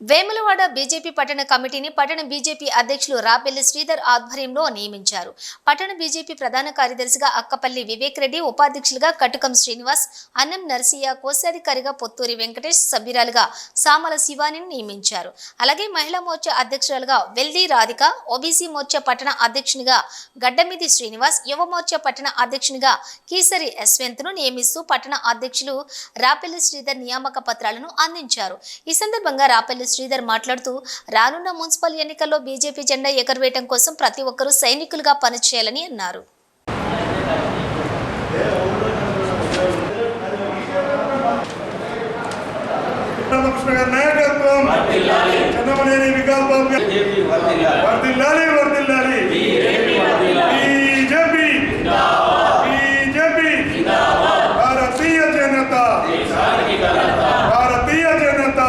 Vemulawada BJP పట్టణ కమిటీని పట్టణ బీజేపీ అధ్యక్షులు రాపెల్లి శ్రీధర్ ఆధ్వర్యంలో నియమించారు. పట్టణ బీజేపీ ప్రధాన కార్యదర్శిగా అక్కపల్లి వివేక్ రెడ్డి ఉపాధ్యక్షులుగా కటుకం శ్రీనివాస్ అన్నం నరసయ్య కోశాధికారిగా పొత్తూరి వెంకటేష్ సభ్యురాలుగా సామల శివాని నియమించారు. అలాగే మహిళా మోర్చా అధ్యక్షురాలుగా వెల్ది రాధిక ఓబీసీ మోర్చా పట్టణ అధ్యక్షునిగా గడ్డమిది శ్రీనివాస్ యువ మోర్చా పట్టణ అధ్యక్షునిగా కీసరి యశ్వంత్ను నియమిస్తూ పట్టణ అధ్యక్షులు రాపెల్లి శ్రీధర్ నియామక పత్రాలను అందించారు. ఈ సందర్భంగా రాపెల్లి శ్రీధర్ మాట్లాడుతూ రానున్న మున్సిపల్ ఎన్నికల్లో బీజేపీ జెండా ఎగరవేయడం కోసం ప్రతి ఒక్కరూ సైనికులుగా పనిచేయాలని అన్నారు. వర్దిల్లాలి వర్దిల్లాలి BJP BJP Bharatiya Janata Bharatiya Janata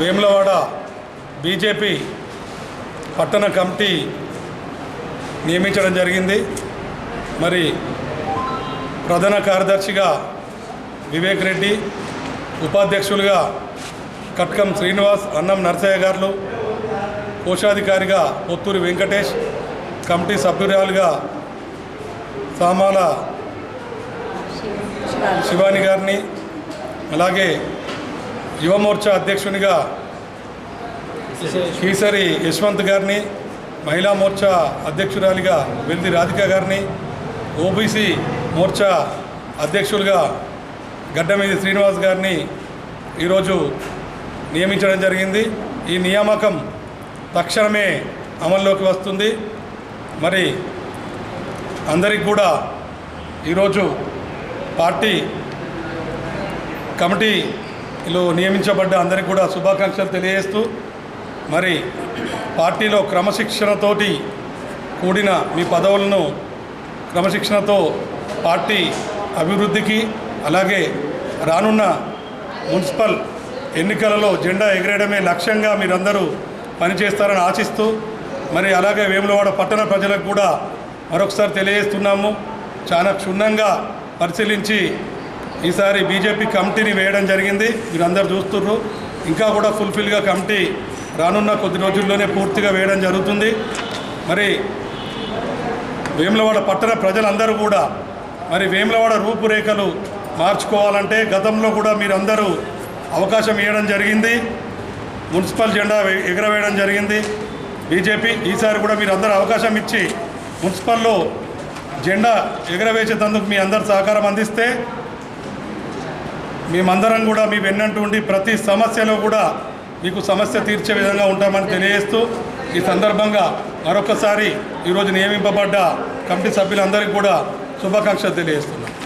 Vemulawada BJP పట్టణ కమిటీ నియమించడం జరిగింది. మరి ప్రధాన కార్యదర్శిగా వివేక్ రెడ్డి ఉపాధ్యక్షులుగా కట్కం శ్రీనివాస్ అన్నం నరసయ్య గారు కోశాధికారిగా పొత్తూరి వెంకటేష్ కమిటీ సభ్యురాలుగా సామాల శివాని గారిని అలాగే యువమోర్చా అధ్యక్షునిగా కీసరి యశ్వంత్ గారిని మహిళా మోర్చా అధ్యక్షురాలిగా వెల్ది రాధిక గారిని ఓబీసీ మోర్చా అధ్యక్షులుగా గడ్డమీది శ్రీనివాస్ గారిని ఈరోజు నియమించడం జరిగింది. ఈ నియామకం తక్షణమే అమల్లోకి వస్తుంది. మరి అందరికి కూడా ఈరోజు పార్టీ కమిటీలో నియమించబడ్డ అందరికీ కూడా శుభాకాంక్షలు తెలియజేస్తూ మరి పార్టీలో క్రమశిక్షణతోటి కూడిన మీ పదవులను క్రమశిక్షణతో పార్టీ అభివృద్ధికి అలాగే రానున్న మున్సిపల్ ఎన్నికలలో జెండా ఎగరేయడమే లక్ష్యంగా మీరందరూ పనిచేస్తారని ఆశిస్తూ మరి అలాగే వేములవాడ పట్టణ ప్రజలకు కూడా మరొకసారి తెలియజేస్తున్నాము. చాలా క్షుణ్ణంగా పరిశీలించి ఈసారి బీజేపీ కమిటీని వేయడం జరిగింది. మీరు అందరు చూస్తుర్రు. ఇంకా కూడా ఫుల్ఫిల్గా కమిటీ రానున్న కొద్ది రోజుల్లోనే పూర్తిగా వేయడం జరుగుతుంది. మరి వేములవాడ పట్టణ ప్రజలందరూ కూడా మరి వేములవాడ రూపురేఖలు మార్చుకోవాలంటే గతంలో కూడా మీరందరూ అవకాశం ఇవ్వడం జరిగింది. మున్సిపల్ జెండా ఎ- ఎగరవేయడం జరిగింది. బీజేపీ ఈసారి కూడా మీరు అందరూ అవకాశం ఇచ్చి మున్సిపల్లో జెండా ఎగరవేసేటందుకు మీ అందరు సహకారం అందిస్తే మేమందరం కూడా మీ వెన్నంటూ ఉండి ప్రతి సమస్యలో కూడా మీకు సమస్య తీర్చే విధంగా ఉంటామని తెలియజేస్తూ ఈ సందర్భంగా మరొకసారి ఈరోజు నియమింపబడ్డ కమిటీ సభ్యులందరికీ కూడా శుభాకాంక్షలు తెలియజేస్తున్నాను